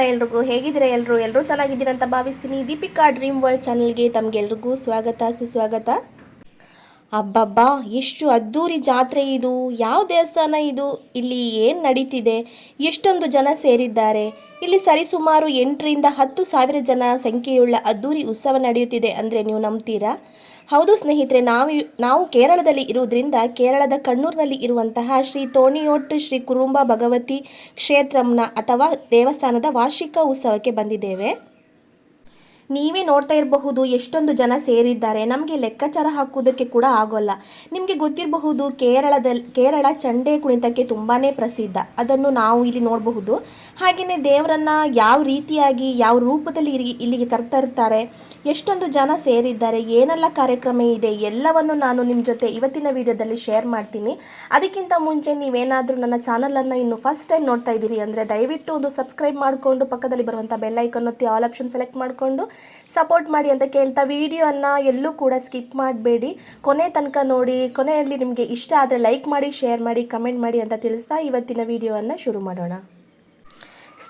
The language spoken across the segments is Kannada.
ನಮಸ್ಕಾರ ಎಲ್ರಿಗೂ, ಹೇಗಿದ್ದೀರಾ ಎಲ್ಲರೂ ಎಲ್ಲರೂ ಚೆನ್ನಾಗಿದ್ದೀರಾ ಅಂತ ಭಾವಿಸ್ತೀನಿ. ದೀಪಿಕಾ ಡ್ರೀಮ್ ವರ್ಲ್ಡ್ ಚಾನಲ್ಗೆ ತಮಗೆಲ್ರಿಗೂ ಸ್ವಾಗತ, ಸುಸ್ವಾಗತ. ಅಬ್ಬಬ್ಬಾ, ಎಷ್ಟು ಅದ್ಧೂರಿ ಜಾತ್ರೆ ಇದು. ಯಾವ ದೇವಸ್ಥಾನ ಇದು? ಇಲ್ಲಿ ಏನು ನಡೀತಿದೆ? ಎಷ್ಟೊಂದು ಜನ ಸೇರಿದ್ದಾರೆ. ಇಲ್ಲಿ ಸರಿಸುಮಾರು ಎಂಟರಿಂದ ಹತ್ತು ಸಾವಿರ ಜನ ಸಂಖ್ಯೆಯುಳ್ಳ ಅದ್ದೂರಿ ಉತ್ಸವ ನಡೆಯುತ್ತಿದೆ ಅಂದರೆ ನೀವು ನಂಬ್ತೀರಾ? ಹೌದು ಸ್ನೇಹಿತರೆ, ನಾವು ನಾವು ಕೇರಳದಲ್ಲಿ ಇರುವುದರಿಂದ ಕೇರಳದ ಕಣ್ಣೂರಿನಲ್ಲಿ ಇರುವಂತಹ ಶ್ರೀ ತೋಣಿಯೋಟ್ಟು ಶ್ರೀ ಕುರುಂಬ ಭಗವತಿ ಕ್ಷೇತ್ರಮ್ನ ಅಥವಾ ದೇವಸ್ಥಾನದ ವಾರ್ಷಿಕ ಉತ್ಸವಕ್ಕೆ ಬಂದಿದ್ದೇವೆ. ನೀವೇ ನೋಡ್ತಾ ಇರಬಹುದು ಎಷ್ಟೊಂದು ಜನ ಸೇರಿದ್ದಾರೆ. ನಮಗೆ ಲೆಕ್ಕಾಚಾರ ಹಾಕುವುದಕ್ಕೆ ಕೂಡ ಆಗೋಲ್ಲ. ನಿಮಗೆ ಗೊತ್ತಿರಬಹುದು ಕೇರಳದಲ್ಲಿ ಕೇರಳ ಚಂಡೆ ಕುಣಿತಕ್ಕೆ ತುಂಬಾ ಪ್ರಸಿದ್ಧ. ಅದನ್ನು ನಾವು ಇಲ್ಲಿ ನೋಡಬಹುದು. ಹಾಗೆಯೇ ದೇವರನ್ನ ಯಾವ ರೀತಿಯಾಗಿ, ಯಾವ ರೂಪದಲ್ಲಿ ಇಲ್ಲಿ- ಇಲ್ಲಿಗೆ ಕರ್ತರ್ತಾರೆ ಎಷ್ಟೊಂದು ಜನ ಸೇರಿದ್ದಾರೆ, ಏನೆಲ್ಲ ಕಾರ್ಯಕ್ರಮ ಇದೆ, ಎಲ್ಲವನ್ನು ನಾನು ನಿಮ್ಮ ಜೊತೆ ಇವತ್ತಿನ ವಿಡಿಯೋದಲ್ಲಿ ಶೇರ್ ಮಾಡ್ತೀನಿ. ಅದಕ್ಕಿಂತ ಮುಂಚೆ ನೀವೇನಾದರೂ ನನ್ನ ಚಾನಲನ್ನು ಇನ್ನು ಫಸ್ಟ್ ಟೈಮ್ ನೋಡ್ತಾ ಇದ್ದೀರಿ ಅಂದರೆ ದಯವಿಟ್ಟು ಒಂದು ಸಬ್ಸ್ಕ್ರೈಬ್ ಮಾಡಿಕೊಂಡು ಪಕ್ಕದಲ್ಲಿ ಬರುವಂಥ ಬೆಲ್ ಐಕನ್ ಒತ್ತಿ ಆಲ್ ಆಪ್ಷನ್ ಸೆಲೆಕ್ಟ್ ಮಾಡಿಕೊಂಡು ಸಪೋರ್ಟ್ ಮಾಡಿ ಅಂತ ಕೇಳ್ತಾ ವಿಡಿಯೋನ ಎಲ್ಲೂ ಕೂಡ ಸ್ಕಿಪ್ ಮಾಡಬೇಡಿ. ಕೊನೆ ತನಕ ನೋಡಿ, ಕೊನೆಯಲ್ಲಿ ನಿಮಗೆ ಇಷ್ಟ ಆದರೆ ಲೈಕ್ ಮಾಡಿ ಶೇರ್ ಮಾಡಿ ಕಮೆಂಟ್ ಮಾಡಿ ಅಂತ ತಿಳಿಸ್ತಾ ಇವತ್ತಿನ ವಿಡಿಯೋವನ್ನು ಶುರು ಮಾಡೋಣ.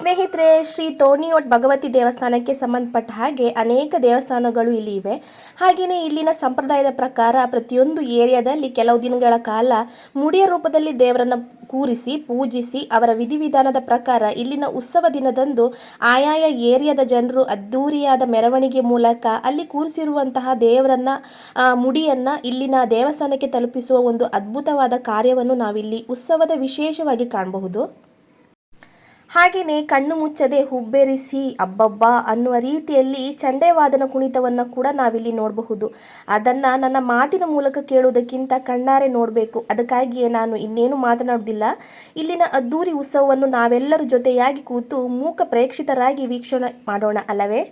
ಸ್ನೇಹಿತರೆ, ಶ್ರೀ ತೋಣಿಯೋಟ್ ಭಗವತಿ ದೇವಸ್ಥಾನಕ್ಕೆ ಸಂಬಂಧಪಟ್ಟ ಹಾಗೆ ಅನೇಕ ದೇವಸ್ಥಾನಗಳು ಇಲ್ಲಿ ಇವೆ. ಹಾಗೆಯೇ ಇಲ್ಲಿನ ಸಂಪ್ರದಾಯದ ಪ್ರಕಾರ ಪ್ರತಿಯೊಂದು ಏರಿಯಾದಲ್ಲಿ ಕೆಲವು ದಿನಗಳ ಕಾಲ ಮುಡಿಯ ರೂಪದಲ್ಲಿ ದೇವರನ್ನು ಕೂರಿಸಿ, ಪೂಜಿಸಿ, ಅವರ ವಿಧಿವಿಧಾನದ ಪ್ರಕಾರ ಇಲ್ಲಿನ ಉತ್ಸವ ದಿನದಂದು ಆಯಾಯ ಏರಿಯಾದ ಜನರು ಅದ್ದೂರಿಯಾದ ಮೆರವಣಿಗೆ ಮೂಲಕ ಅಲ್ಲಿ ಕೂರಿಸಿರುವಂತಹ ದೇವರನ್ನ ಮುಡಿಯನ್ನು ಇಲ್ಲಿನ ದೇವಸ್ಥಾನಕ್ಕೆ ತಲುಪಿಸುವ ಒಂದು ಅದ್ಭುತವಾದ ಕಾರ್ಯವನ್ನು ನಾವಿಲ್ಲಿ ಉತ್ಸವದ ವಿಶೇಷವಾಗಿ ಕಾಣಬಹುದು. ಹಾಗೆಯೇ ಕಣ್ಣು ಮುಚ್ಚದೆ ಹುಬ್ಬೇರಿಸಿ, ಅಬ್ಬಬ್ಬಾ, ಅನ್ನುವ ರೀತಿಯಲ್ಲಿ ಚಂಡೇವಾದನ ಕುಣಿತವನ್ನು ಕೂಡ ನಾವಿಲ್ಲಿ ನೋಡಬಹುದು. ಅದನ್ನು ನನ್ನ ಮಾತಿನ ಮೂಲಕ ಕೇಳುವುದಕ್ಕಿಂತ ಕಣ್ಣಾರೆ ನೋಡಬೇಕು. ಅದಕ್ಕಾಗಿಯೇ ನಾನು ಇನ್ನೇನು ಮಾತನಾಡುವುದಿಲ್ಲ. ಇಲ್ಲಿನ ಅದ್ದೂರಿ ಉತ್ಸವವನ್ನು ನಾವೆಲ್ಲರೂ ಜೊತೆಯಾಗಿ ಕೂತು ಮೂಕ ಪ್ರೇಕ್ಷಿತರಾಗಿ ವೀಕ್ಷಣೆ ಮಾಡೋಣ, ಅಲ್ಲವೇ?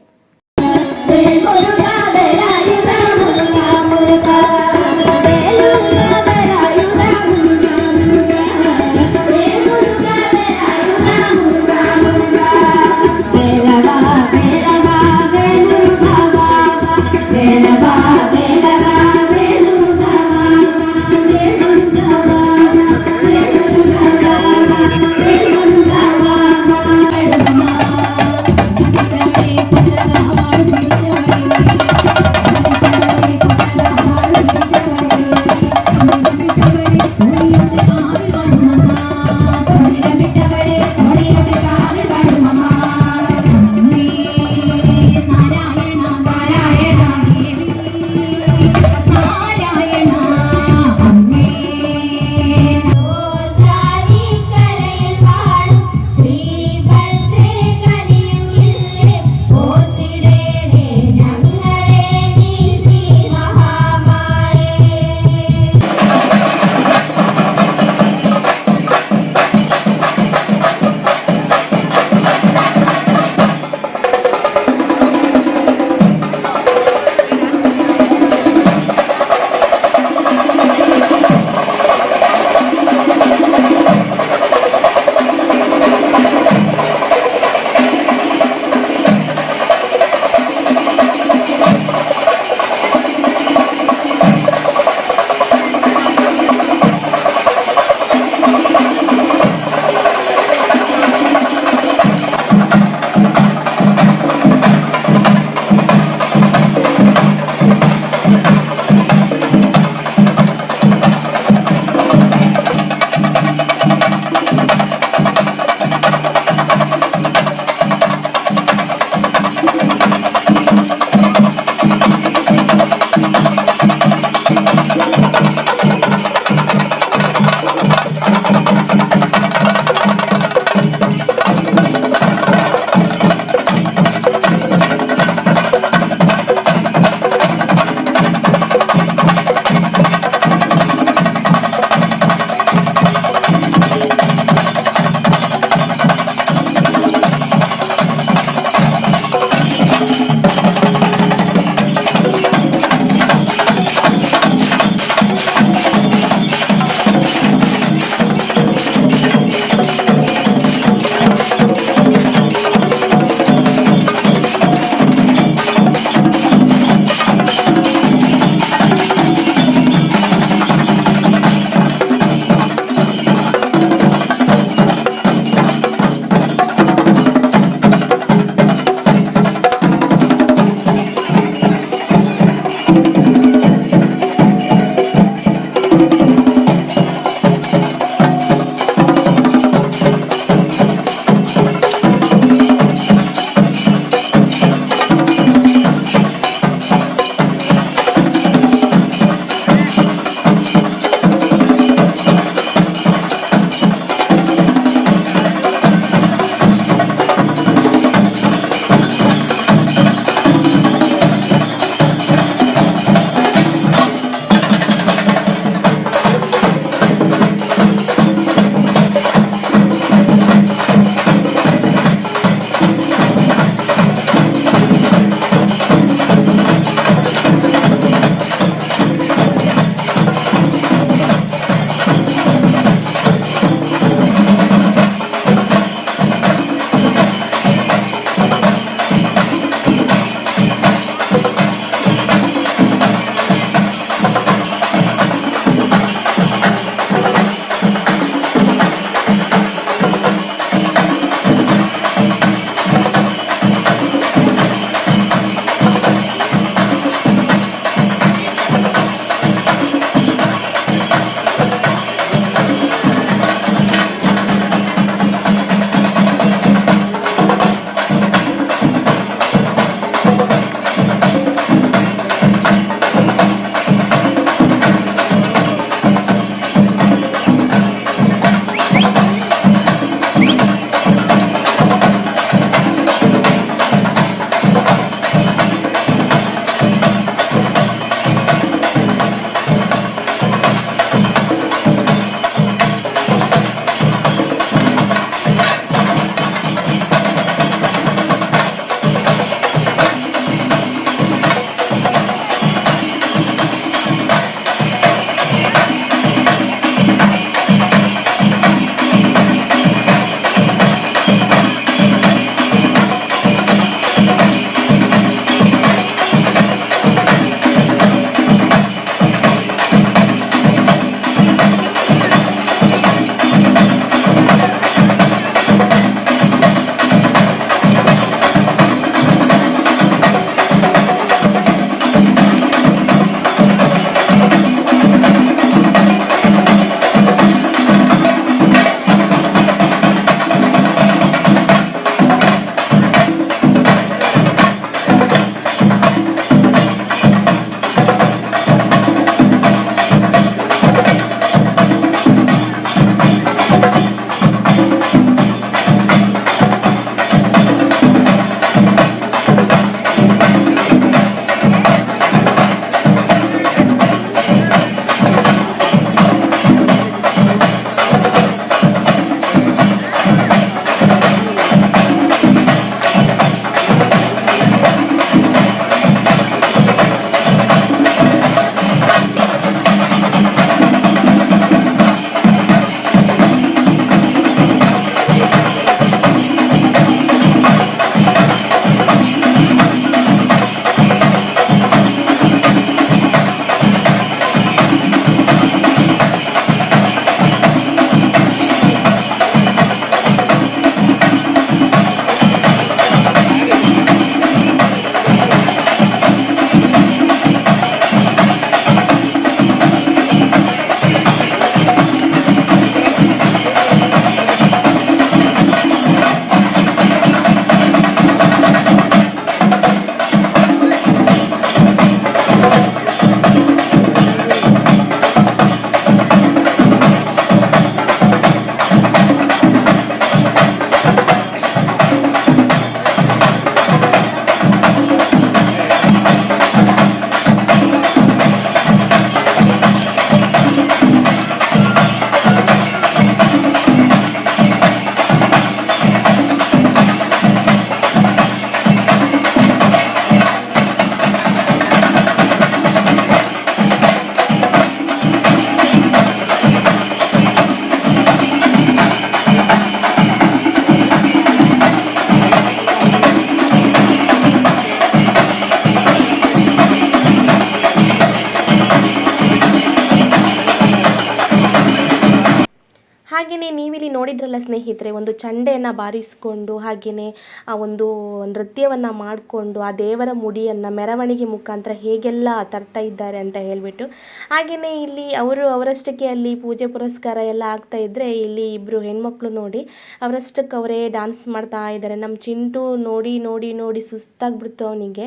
ಚಂಡೆಯನ್ನು ಬಾರಿಸಿಕೊಂಡು ಹಾಗೆಯೇ ಆ ಒಂದು ನೃತ್ಯವನ್ನು ಮಾಡಿಕೊಂಡು ಆ ದೇವರ ಮುಡಿಯನ್ನು ಮೆರವಣಿಗೆ ಮುಖಾಂತರ ಹೇಗೆಲ್ಲ ತರ್ತಾ ಇದ್ದಾರೆ ಅಂತ ಹೇಳಿಬಿಟ್ಟು ಹಾಗೆಯೇ ಇಲ್ಲಿ ಅವರು ಅವರಷ್ಟಕ್ಕೆ ಅಲ್ಲಿ ಪೂಜೆ ಪುರಸ್ಕಾರ ಎಲ್ಲ ಆಗ್ತಾ ಇದ್ದರೆ ಇಲ್ಲಿ ಇಬ್ಬರು ಹೆಣ್ಮಕ್ಳು ನೋಡಿ ಅವರಷ್ಟಕ್ಕೆ ಅವರೇ ಡಾನ್ಸ್ ಮಾಡ್ತಾ ಇದ್ದಾರೆ. ನಮ್ಮ ಚಿಂಟು ನೋಡಿ ನೋಡಿ ನೋಡಿ ಸುಸ್ತಾಗ್ಬಿಡ್ತು ಅವನಿಗೆ.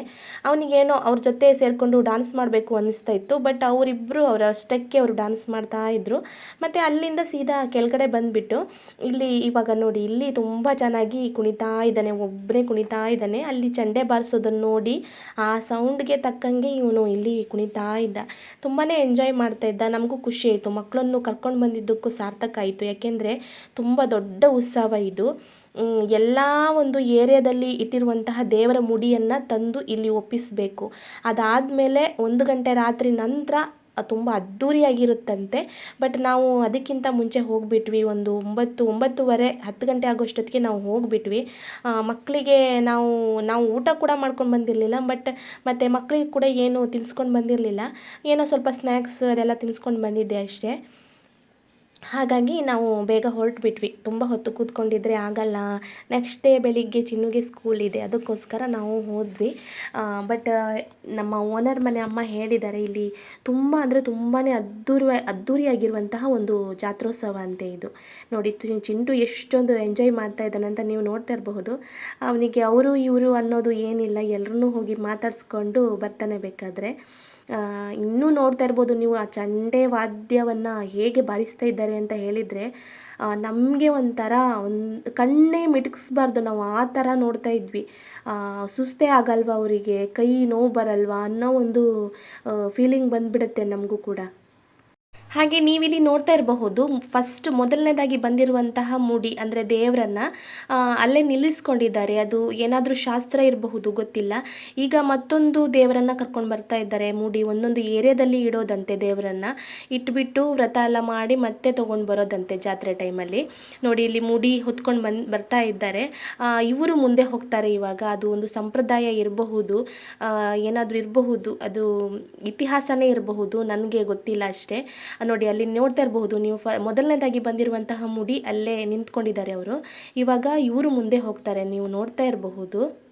ಅವನಿಗೇನೋ ಅವ್ರ ಜೊತೆ ಸೇರಿಕೊಂಡು ಡ್ಯಾನ್ಸ್ ಮಾಡಬೇಕು ಅನಿಸ್ತಾ ಇತ್ತು. ಬಟ್ ಅವರಿಬ್ಬರು ಅವರಷ್ಟಕ್ಕೆ ಅವರು ಡ್ಯಾನ್ಸ್ ಮಾಡ್ತಾ ಇದ್ದರು ಮತ್ತು ಅಲ್ಲಿಂದ ಸೀದಾ ಕೆಳಗಡೆ ಬಂದುಬಿಟ್ಟು ಇಲ್ಲಿ ಇವಾಗ ನೋಡಿ, ಇಲ್ಲಿ ತುಂಬ ಚೆನ್ನಾಗಿ ಕುಣಿತಾ ಇದ್ದಾನೆ ಒಬ್ಬನೇ ಕುಣಿತಾ ಇದ್ದಾನೆ. ಅಲ್ಲಿ ಚಂಡೆ ಬಾರಿಸೋದನ್ನು ನೋಡಿ, ಆ ಸೌಂಡ್ಗೆ ತಕ್ಕಂಗೆ ಇವನು ಇಲ್ಲಿ ಕುಣಿತಾ ಇದ್ದ. ತುಂಬಾ ಎಂಜಾಯ್ ಮಾಡ್ತಾ ಇದ್ದ. ನಮಗೂ ಖುಷಿ ಆಯಿತು. ಮಕ್ಕಳನ್ನು ಕರ್ಕೊಂಡು ಬಂದಿದ್ದಕ್ಕೂ ಸಾರ್ಥಕ ಆಯಿತು. ಯಾಕೆಂದರೆ ತುಂಬ ದೊಡ್ಡ ಉತ್ಸವ ಇದು. ಎಲ್ಲ ಒಂದು ಏರಿಯಾದಲ್ಲಿ ಇಟ್ಟಿರುವಂತಹ ದೇವರ ಮುಡಿಯನ್ನು ತಂದು ಇಲ್ಲಿ ಒಪ್ಪಿಸಬೇಕು. ಅದಾದಮೇಲೆ ಒಂದು ಗಂಟೆ ರಾತ್ರಿ ನಂತರ ತುಂಬ ಅದ್ಧೂರಿಯಾಗಿರುತ್ತಂತೆ ಬಟ್ ನಾವು ಅದಕ್ಕಿಂತ ಮುಂಚೆ ಹೋಗಿಬಿಟ್ವಿ. ಒಂದು ಒಂಬತ್ತು, ಒಂಬತ್ತುವರೆ, ಹತ್ತು ಗಂಟೆ ಆಗೋಷ್ಟೊತ್ತಿಗೆ ನಾವು ಹೋಗಿಬಿಟ್ವಿ. ಮಕ್ಕಳಿಗೆ ನಾವು ನಾವು ಊಟ ಕೂಡ ಮಾಡ್ಕೊಂಡು ಬಂದಿರಲಿಲ್ಲ. ಬಟ್ ಮತ್ತು ಮಕ್ಕಳಿಗೆ ಕೂಡ ಏನು ತಿನ್ಸ್ಕೊಂಡು ಬಂದಿರಲಿಲ್ಲ. ಏನೋ ಸ್ವಲ್ಪ ಸ್ನ್ಯಾಕ್ಸ್ ಅದೆಲ್ಲ ತಿನ್ಸ್ಕೊಂಡು ಬಂದಿದ್ದೆ ಅಷ್ಟೇ. ಹಾಗಾಗಿ ನಾವು ಬೇಗ ಹೊರಟ್ಬಿಟ್ವಿ. ತುಂಬ ಹೊತ್ತು ಕೂತ್ಕೊಂಡಿದ್ರೆ ಆಗಲ್ಲ. ನೆಕ್ಸ್ಟ್ ಡೇ ಬೆಳಿಗ್ಗೆ ಚಿನ್ನುಗೆ ಸ್ಕೂಲ್ ಇದೆ. ಅದಕ್ಕೋಸ್ಕರ ನಾವು ಹೋದ್ವಿ. ಬಟ್ ನಮ್ಮ ಓನರ್ ಮನೆ ಅಮ್ಮ ಹೇಳಿದ್ದಾರೆ ಇಲ್ಲಿ ತುಂಬ ಅಂದರೆ ತುಂಬಾ ಅದ್ದೂರಿ ಅದ್ದೂರಿಯಾಗಿರುವಂತಹ ಒಂದು ಜಾತ್ರೋತ್ಸವ ಅಂತೆ ಇದು. ನೋಡಿ ಚಿಂಟು ಎಷ್ಟೊಂದು ಎಂಜಾಯ್ ಮಾಡ್ತಾ ಇದ್ದಾನೆ ಅಂತ ನೀವು ನೋಡ್ತಾ ಇರಬಹುದು. ಅವನಿಗೆ ಅವರು, ಇವರು ಅನ್ನೋದು ಏನಿಲ್ಲ. ಎಲ್ಲರನ್ನೂ ಹೋಗಿ ಮಾತಾಡಿಸ್ಕೊಂಡು ಬರ್ತಾನೆ ಬೇಕಾದರೆ. ಇನ್ನೂ ನೋಡ್ತಾ ಇರ್ಬೋದು ನೀವು ಆ ಚಂಡೆ ವಾದ್ಯವನ್ನು ಹೇಗೆ ಬಾರಿಸ್ತಾ ಇದ್ದಾರೆ ಅಂತ ಹೇಳಿದರೆ ನಮಗೆ ಒಂಥರ ಒಂದು ಕಣ್ಣೇ ಮಿಟುಕಿಸ್ಬಾರ್ದು. ನಾವು ಆ ಥರ ನೋಡ್ತಾ ಇದ್ವಿ. ಸುಸ್ತೇ ಆಗಲ್ವಾ ಅವರಿಗೆ? ಕೈ ನೋವು ಬರಲ್ವಾ? ಅನ್ನೋ ಒಂದು ಫೀಲಿಂಗ್ ಬಂದ್ಬಿಡುತ್ತೆ ನಮಗೂ ಕೂಡ. ಹಾಗೆ ನೀವಿಲ್ಲಿ ನೋಡ್ತಾ ಇರಬಹುದು ಫಸ್ಟ್ ಮೊದಲನೇದಾಗಿ ಬಂದಿರುವಂತಹ ಮುಡಿ ಅಂದರೆ ದೇವರನ್ನ ಅಲ್ಲೇ ನಿಲ್ಲಿಸ್ಕೊಂಡಿದ್ದಾರೆ. ಅದು ಏನಾದರೂ ಶಾಸ್ತ್ರ ಇರಬಹುದು, ಗೊತ್ತಿಲ್ಲ. ಈಗ ಮತ್ತೊಂದು ದೇವರನ್ನ ಕರ್ಕೊಂಡು ಬರ್ತಾ ಇದ್ದಾರೆ. ಮುಡಿ ಒಂದೊಂದು ಏರಿಯಾದಲ್ಲಿ ಇಡೋದಂತೆ ದೇವರನ್ನ. ಇಟ್ಬಿಟ್ಟು ವ್ರತ ಎಲ್ಲ ಮಾಡಿ ಮತ್ತೆ ತೊಗೊಂಡು ಬರೋದಂತೆ ಜಾತ್ರೆ ಟೈಮಲ್ಲಿ ನೋಡಿ, ಇಲ್ಲಿ ಮುಡಿ ಹೊತ್ಕೊಂಡು ಬಂದು, ಬರ್ತಾ ಇದ್ದಾರೆ. ಇವರು ಮುಂದೆ ಹೋಗ್ತಾರೆ ಇವಾಗ. ಅದು ಒಂದು ಸಂಪ್ರದಾಯ ಇರಬಹುದು. ಏನಾದರೂ ಇರಬಹುದು. ಅದು ಇತಿಹಾಸನೇ ಇರಬಹುದು. ನನಗೆ ಗೊತ್ತಿಲ್ಲ ಅಷ್ಟೇ. ನೋಡಿ, ಅಲ್ಲಿ ನೋಡ್ತಾ ಇರಬಹುದು, ನೀವು ಫ, ಮೊದಲನೇದಾಗಿ ಬಂದಿರುವಂತಹ ಮುಡಿ ಅಲ್ಲೇ ನಿಂತ್ಕೊಂಡಿದ್ದಾರೆ ಅವರು. ಇವಾಗ ಇವರು ಮುಂದೆ ಹೋಗ್ತಾರೆ, ನೀವು ನೋಡ್ತಾ ಇರಬಹುದು.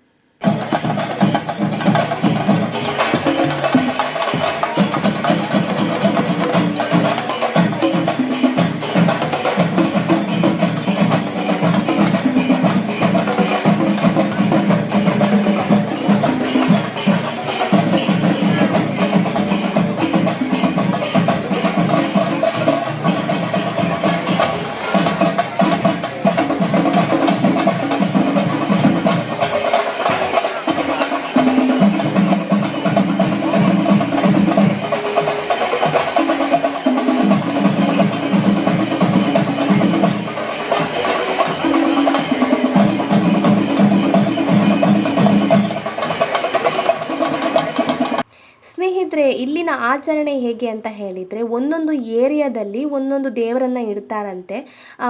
ಆಚರಣೆ ಹೇಗೆ ಅಂತ ಹೇಳಿದರೆ ಒಂದೊಂದು ಏರಿಯಾದಲ್ಲಿ ಒಂದೊಂದು ದೇವರನ್ನು ಇಡ್ತಾರಂತೆ.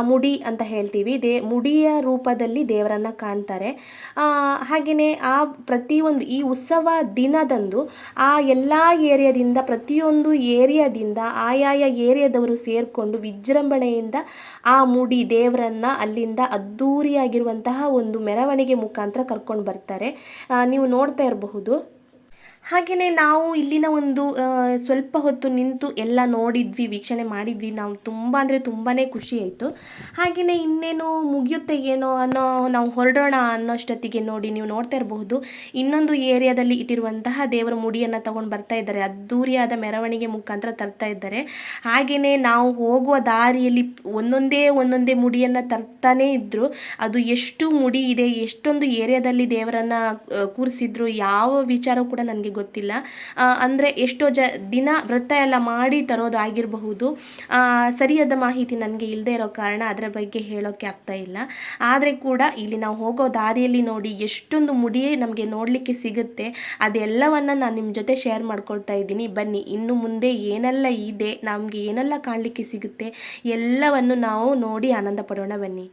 ಮುಡಿ ಅಂತ ಹೇಳ್ತೀವಿ. ದೇ, ಮುಡಿಯ ರೂಪದಲ್ಲಿ ದೇವರನ್ನು ಕಾಣ್ತಾರೆ. ಹಾಗೆಯೇ ಆ ಪ್ರತಿಯೊಂದು ಈ ಉತ್ಸವ ದಿನದಂದು ಆ ಎಲ್ಲ ಏರಿಯಾದಿಂದ, ಪ್ರತಿಯೊಂದು ಏರಿಯಾದಿಂದ ಆಯಾಯ ಏರಿಯಾದವರು ಸೇರಿಕೊಂಡು ವಿಜೃಂಭಣೆಯಿಂದ ಆ ಮುಡಿ ದೇವರನ್ನು ಅಲ್ಲಿಂದ ಅದ್ಧೂರಿಯಾಗಿರುವಂತಹ ಒಂದು ಮೆರವಣಿಗೆ ಮುಖಾಂತರ ಕರ್ಕೊಂಡು ಬರ್ತಾರೆ. ನೀವು ನೋಡ್ತಾ ಇರಬಹುದು. ಹಾಗೆಯೇ ನಾವು ಇಲ್ಲಿನ ಒಂದು ಸ್ವಲ್ಪ ಹೊತ್ತು ನಿಂತು ಎಲ್ಲ ನೋಡಿದ್ವಿ, ವೀಕ್ಷಣೆ ಮಾಡಿದ್ವಿ. ನಾವು ತುಂಬ ಅಂದರೆ ತುಂಬಾ ಖುಷಿ ಆಯಿತು. ಹಾಗೆಯೇ ಇನ್ನೇನು ಮುಗಿಯುತ್ತೆ ಏನೋ ಅನ್ನೋ ನಾವು ಹೊರಡೋಣ ಅನ್ನೋಷ್ಟೊತ್ತಿಗೆ ನೋಡಿ ನೀವು ನೋಡ್ತಾ ಇರಬಹುದು. ಇನ್ನೊಂದು ಏರಿಯಾದಲ್ಲಿ ಇಟ್ಟಿರುವಂತಹ ದೇವರ ಮುಡಿಯನ್ನು ತಗೊಂಡು ಬರ್ತಾ ಇದ್ದಾರೆ. ಅದ್ದೂರಿಯಾದ ಮೆರವಣಿಗೆ ಮುಖಾಂತರ ತರ್ತಾ ಇದ್ದಾರೆ. ಹಾಗೆಯೇ ನಾವು ಹೋಗುವ ದಾರಿಯಲ್ಲಿ ಒಂದೊಂದೇ ಒಂದೊಂದೇ ಮುಡಿಯನ್ನು ತರ್ತಾನೇ ಇದ್ದರು ಅದು ಎಷ್ಟು ಮುಡಿ ಇದೆ, ಎಷ್ಟೊಂದು ಏರಿಯಾದಲ್ಲಿ ದೇವರನ್ನು ಕೂರಿಸಿದ್ರು, ಯಾವ ವಿಚಾರ ಕೂಡ ನನಗೆ ಗೊತ್ತಿಲ್ಲ. ಅಂದರೆ ಎಷ್ಟೋ ಜ, ದಿನ ವ್ರತ ಎಲ್ಲ ಮಾಡಿ ತರೋದು ಆಗಿರಬಹುದು. ಸರಿಯಾದ ಮಾಹಿತಿ ನನಗೆ ಇಲ್ಲದೆ ಇರೋ ಕಾರಣ ಅದರ ಬಗ್ಗೆ ಹೇಳೋಕ್ಕೆ ಆಗ್ತಾ ಇಲ್ಲ. ಆದರೆ ಕೂಡ ಇಲ್ಲಿ ನಾವು ಹೋಗೋ ದಾರಿಯಲ್ಲಿ ನೋಡಿ ಎಷ್ಟೊಂದು ಮುಡಿ ನಮಗೆ ನೋಡಲಿಕ್ಕೆ ಸಿಗುತ್ತೆ. ಅದೆಲ್ಲವನ್ನು ನಾನು ನಿಮ್ಮ ಜೊತೆ ಶೇರ್ ಮಾಡ್ಕೊಳ್ತಾ ಇದ್ದೀನಿ. ಬನ್ನಿ, ಇನ್ನು ಮುಂದೆ ಏನೆಲ್ಲ ಇದೆ, ನಮಗೆ ಏನೆಲ್ಲ ಕಾಣಲಿಕ್ಕೆ ಸಿಗುತ್ತೆ, ಎಲ್ಲವನ್ನು ನಾವು ನೋಡಿ ಆನಂದ ಪಡೋಣ ಬನ್ನಿ.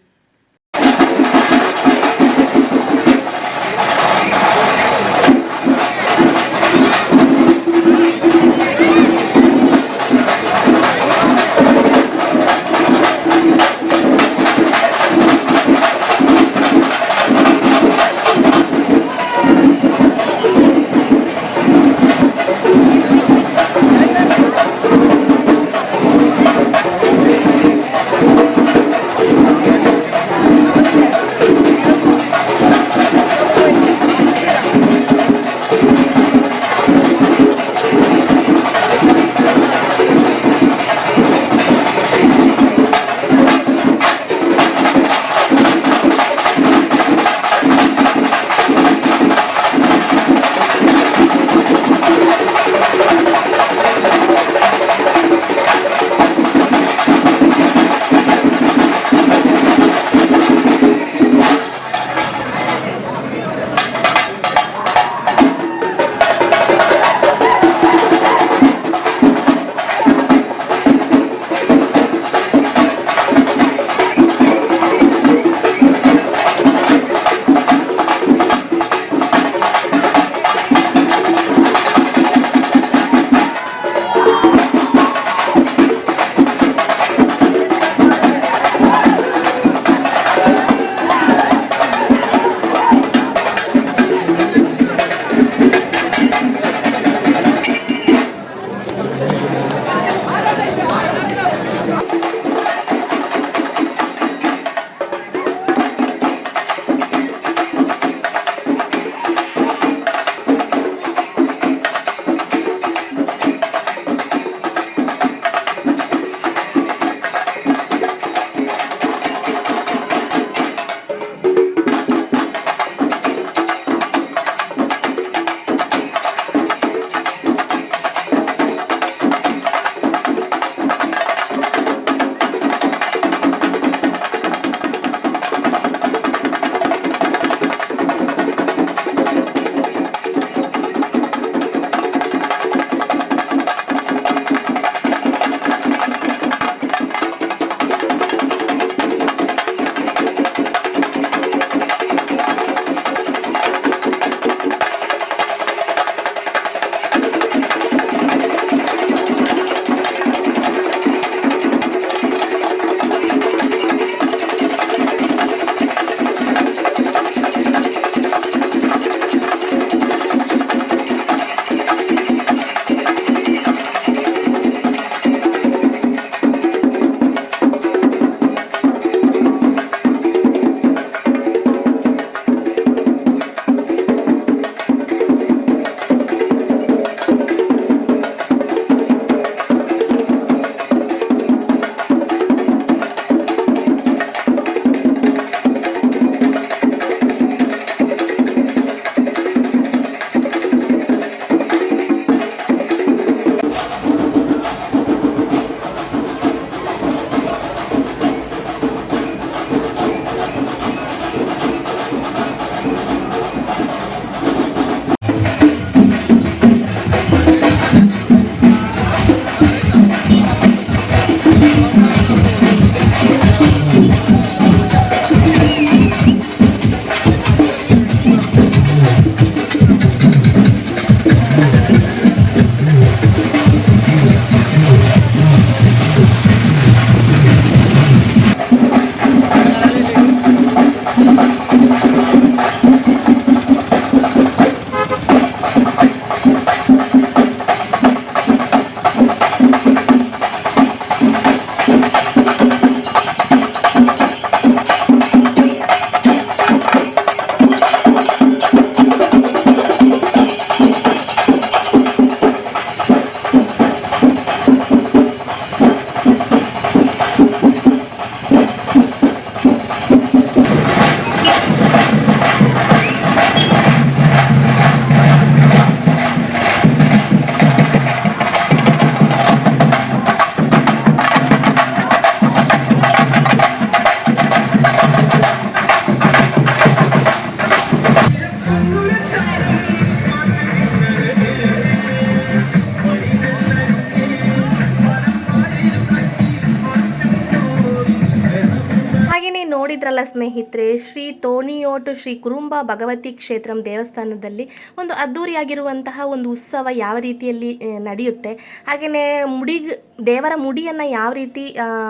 ನೋಡಿದ್ರಲ್ಲ ಸ್ನೇಹಿತರೆ, ಶ್ರೀ ತೋಣಿಯೋಟು ಶ್ರೀ ಕುರುಂಬ ಭಗವತಿ ಕ್ಷೇತ್ರಂ ದೇವಸ್ಥಾನದಲ್ಲಿ ಒಂದು ಅದ್ಧೂರಿಯಾಗಿರುವಂತಹ ಒಂದು ಉತ್ಸವ ಯಾವ ರೀತಿಯಲ್ಲಿ ನಡೆಯುತ್ತೆ? ಹಾಗೆಯೇ ಮುಡಿಗ್ ದೇವರ ಮುಡಿಯನ್ನು ಯಾವ ರೀತಿ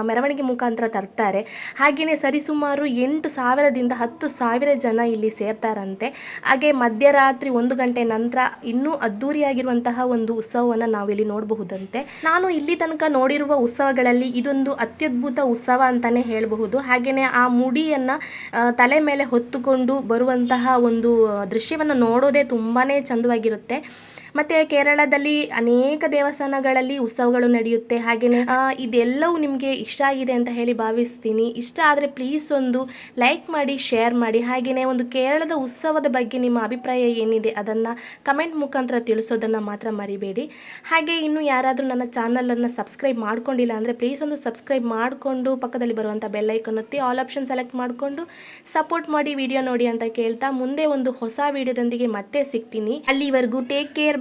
ಮೆರವಣಿಗೆ ಮುಖಾಂತರ ತರ್ತಾರೆ ಹಾಗೆಯೇ ಸರಿಸುಮಾರು ಎಂಟು ಸಾವಿರದಿಂದ ಹತ್ತು ಸಾವಿರ ಜನ ಇಲ್ಲಿ ಸೇರ್ತಾರಂತೆ. ಹಾಗೆ ಮಧ್ಯರಾತ್ರಿ ಒಂದು ಗಂಟೆ ನಂತರ ಇನ್ನೂ ಅದ್ಧೂರಿಯಾಗಿರುವಂತಹ ಒಂದು ಉತ್ಸವವನ್ನು ನಾವಿಲ್ಲಿ ನೋಡಬಹುದಂತೆ. ನಾನು ಇಲ್ಲಿ ತನಕ ನೋಡಿರುವ ಉತ್ಸವಗಳಲ್ಲಿ ಇದೊಂದು ಅತ್ಯದ್ಭುತ ಉತ್ಸವ ಅಂತಲೇ ಹೇಳಬಹುದು. ಹಾಗೆಯೇ ಆ ಮುಡಿಯನ್ನು ತಲೆ ಮೇಲೆ ಹೊತ್ತುಕೊಂಡು ಬರುವಂತಹ ಒಂದು ದೃಶ್ಯವನ್ನು ನೋಡೋದೇ ತುಂಬಾ ಚಂದವಾಗಿರುತ್ತೆ. ಮತ್ತು ಕೇರಳದಲ್ಲಿ ಅನೇಕ ದೇವಸ್ಥಾನಗಳಲ್ಲಿ ಉತ್ಸವಗಳು ನಡೆಯುತ್ತೆ. ಹಾಗೆಯೇ ಇದೆಲ್ಲವೂ ನಿಮಗೆ ಇಷ್ಟ ಆಗಿದೆ ಅಂತ ಹೇಳಿ ಭಾವಿಸ್ತೀನಿ. ಇಷ್ಟ ಆದರೆ ಪ್ಲೀಸ್ ಒಂದು ಲೈಕ್ ಮಾಡಿ ಶೇರ್ ಮಾಡಿ. ಹಾಗೆಯೇ ಒಂದು ಕೇರಳದ ಉತ್ಸವದ ಬಗ್ಗೆ ನಿಮ್ಮ ಅಭಿಪ್ರಾಯ ಏನಿದೆ ಅದನ್ನು ಕಮೆಂಟ್ ಮುಖಾಂತರ ತಿಳಿಸೋದನ್ನು ಮಾತ್ರ ಮರಿಬೇಡಿ. ಹಾಗೆ ಇನ್ನು ಯಾರಾದರೂ ನನ್ನ ಚಾನಲನ್ನು ಸಬ್ಸ್ಕ್ರೈಬ್ ಮಾಡ್ಕೊಂಡಿಲ್ಲ ಅಂದರೆ ಪ್ಲೀಸ್ ಒಂದು ಸಬ್ಸ್ಕ್ರೈಬ್ ಮಾಡಿಕೊಂಡು ಪಕ್ಕದಲ್ಲಿ ಬರುವಂಥ ಬೆಲ್ಲೈಕನ್ ಒತ್ತಿ ಆಲ್ ಆಪ್ಷನ್ ಸೆಲೆಕ್ಟ್ ಮಾಡಿಕೊಂಡು ಸಪೋರ್ಟ್ ಮಾಡಿ ವಿಡಿಯೋ ನೋಡಿ ಅಂತ ಕೇಳ್ತಾ ಮುಂದೆ ಒಂದು ಹೊಸ ವಿಡಿಯೋದೊಂದಿಗೆ ಮತ್ತೆ ಸಿಗ್ತೀನಿ. ಅಲ್ಲಿವರೆಗೂ take care